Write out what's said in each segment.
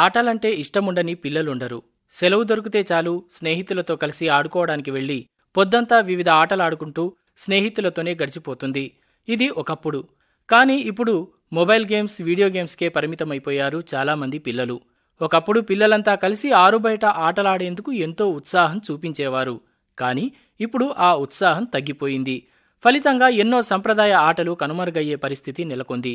ఆటలంటే ఇష్టముండని పిల్లలుండరు. సెలవు దొరికితే చాలు స్నేహితులతో కలిసి ఆడుకోవడానికి వెళ్ళి పొద్దంతా వివిధ ఆటలాడుకుంటూ స్నేహితులతోనే గడిచిపోతుంది. ఇది ఒకప్పుడు. కానీ ఇప్పుడు మొబైల్ గేమ్స్ వీడియో గేమ్స్కే పరిమితమైపోయారు చాలామంది పిల్లలు. ఒకప్పుడు పిల్లలంతా కలిసి ఆరుబయట ఆటలాడేందుకు ఎంతో ఉత్సాహం చూపించేవారు. కానీ ఇప్పుడు ఆ ఉత్సాహం తగ్గిపోయింది. ఫలితంగా ఎన్నో సంప్రదాయ ఆటలు కనుమరుగయ్యే పరిస్థితి నెలకొంది.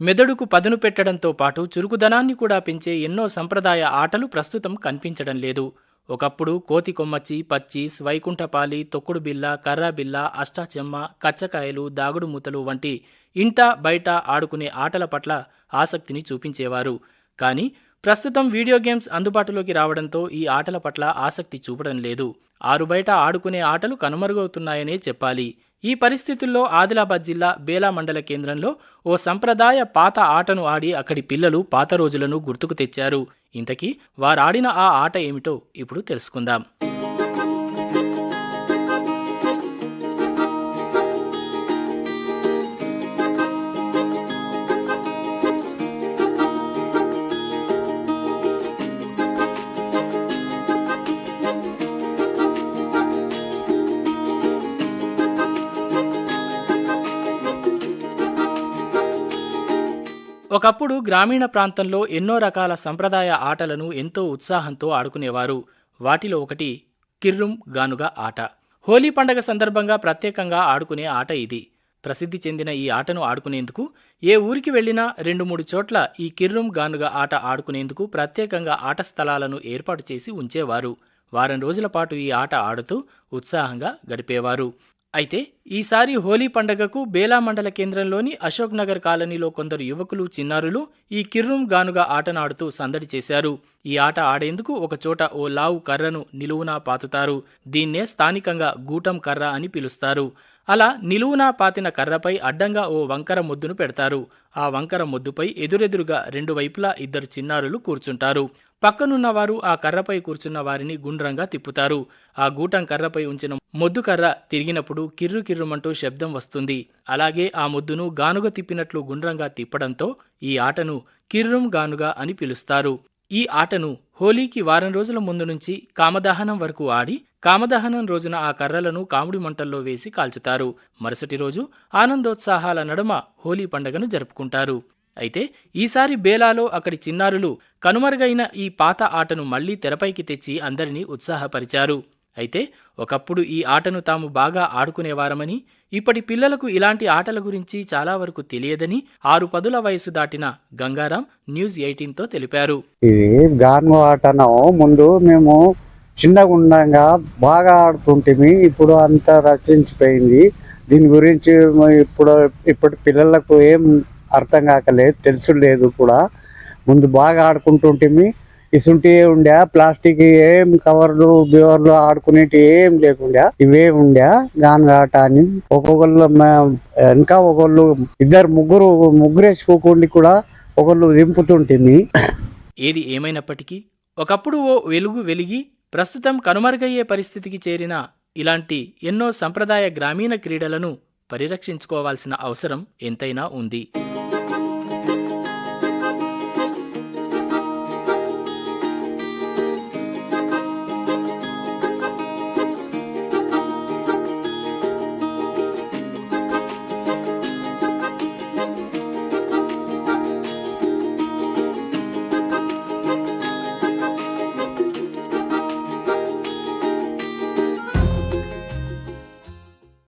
మెదడుకు పదును పెట్టడంతో పాటు చురుకుదనాన్ని కూడా పెంచే ఎన్నో సంప్రదాయ ఆటలు ప్రస్తుతం కనిపించడం లేదు. ఒకప్పుడు కోతి కొమ్మచ్చి పచ్చీస్ వైకుంఠపాలి తొక్కుడు బిల్ల కర్రాబిల్ల అష్టాచెమ్మ కచ్చకాయలు దాగుడు మూతలు వంటి ఇంట బయట ఆడుకునే ఆటల పట్ల ఆసక్తిని చూపించేవారు. కానీ ప్రస్తుతం వీడియో గేమ్స్ అందుబాటులోకి రావడంతో ఈ ఆటల పట్ల ఆసక్తి చూపడం లేదు. ఆరు బయట ఆడుకునే ఆటలు కనుమరుగవుతున్నాయనే చెప్పాలి. ఈ పరిస్థితుల్లో ఆదిలాబాద్ జిల్లా బేలా మండల కేంద్రంలో ఓ సంప్రదాయ పాత ఆటను ఆడి అక్కడి పిల్లలు పాత రోజులను గుర్తుకు తెచ్చారు. ఇంతకీ వారాడిన ఆ ఆట ఏమిటో ఇప్పుడు తెలుసుకుందాం. ఒకప్పుడు గ్రామీణ ప్రాంతంలో ఎన్నో రకాల సంప్రదాయ ఆటలను ఎంతో ఉత్సాహంతో ఆడుకునేవారు. వాటిలో ఒకటి కిర్రుం గానుగా ఆట. హోలీ పండగ సందర్భంగా ప్రత్యేకంగా ఆడుకునే ఆట ఇది. ప్రసిద్ధి చెందిన ఈ ఆటను ఆడుకునేందుకు ఏ ఊరికి వెళ్ళినా రెండు మూడు చోట్ల ఈ కిర్రుం గానుగా ఆట ఆడుకునేందుకు ప్రత్యేకంగా ఆట స్థలాలను ఏర్పాటు చేసి ఉంచేవారు. వారం రోజుల పాటు ఈ ఆట ఆడుతూ ఉత్సాహంగా గడిపేవారు. అయితే ఈసారి హోలీ పండగకు బేలా మండల కేంద్రంలోని అశోక్ నగర్ కాలనీలో కొందరు యువకులు చిన్నారులు ఈ కిర్రుం గానుగా ఆటనాడుతూ సందడి చేశారు. ఈ ఆట ఆడేందుకు ఒకచోట ఓ లావు కర్రను నిలువునా పాతుతారు. దీన్నే స్థానికంగా గూటం కర్ర అని పిలుస్తారు. అలా నిలువునా పాతిన కర్రపై అడ్డంగా ఓ వంకర ముద్దును పెడతారు. ఆ వంకర ముద్దుపై ఎదురెదురుగా రెండు వైపులా ఇద్దరు చిన్నారులు కూర్చుంటారు. పక్కనున్న వారు ఆ కర్రపై కూర్చున్న వారిని గుండ్రంగా తిప్పుతారు. ఆ గూటం కర్రపై ఉంచిన మొద్దు కర్ర తిరిగినప్పుడు కిర్రు కిర్రుమంటూ శబ్దం వస్తుంది. అలాగే ఆ మొద్దును గానుగ తిప్పినట్లు గుండ్రంగా తిప్పడంతో ఈ ఆటను కిర్రుం గానుగా అని పిలుస్తారు. ఈ ఆటను హోలీకి వారం రోజుల ముందు నుంచి కామదహనం వరకు ఆడి కామదహనం రోజున ఆ కర్రలను కాముడి మంటల్లో వేసి కాల్చుతారు. మరుసటి రోజు ఆనందోత్సాహాల నడుమ హోలీ పండుగను జరుపుకుంటారు. అయితే ఈసారి బేలాలో అక్కడి చిన్నారులు కనుమరుగైన ఈ పాత ఆటను మళ్ళీ తెరపైకి తెచ్చి అందరినీ ఉత్సాహపరిచారు. అయితే ఒకప్పుడు ఈ ఆటను తాము బాగా ఆడుకునేవారమని ఇప్పటి పిల్లలకు ఇలాంటి ఆటల గురించి చాలా వరకు తెలియదని ఆరు పదుల వయసు దాటిన గంగారాం న్యూస్ ఎయిటీన్తో తెలిపారు. ఇది గాను ఆటను ముందు మేము చిన్నగా ఉండగా బాగా ఆడుతుంటిమి ఇప్పుడు అంతా రచించిపోయింది. దీని గురించి ఇప్పుడు ఇప్పటి పిల్లలకు ఏం అర్థం కాకలేదు తెలుసు లేదు కూడా. ముందు బాగా ఆడుకుంటుంటిమి ఇసుంటి ఉండే ప్లాస్టిక్ ఏం కవర్లు బివర్లు ఆడుకునేటి ఏం లేకుండా ఇవే ఉండే గాను ఆట అని ఒక్కొక్కళ్ళు ఇంకా ఒకళ్ళు ఇద్దరు ముగ్గురు ముగ్గురేసుకోకుండా కూడా ఒకళ్ళు దింపుతుంటిమి ఏది ఏమైనప్పటికీ ఒకప్పుడు ఓ వెలుగు వెలిగి ప్రస్తుతం కనుమరుగయ్యే పరిస్థితికి చేరిన ఇలాంటి ఎన్నో సంప్రదాయ గ్రామీణ క్రీడలను పరిరక్షించుకోవాల్సిన అవసరం ఎంతైనా ఉంది.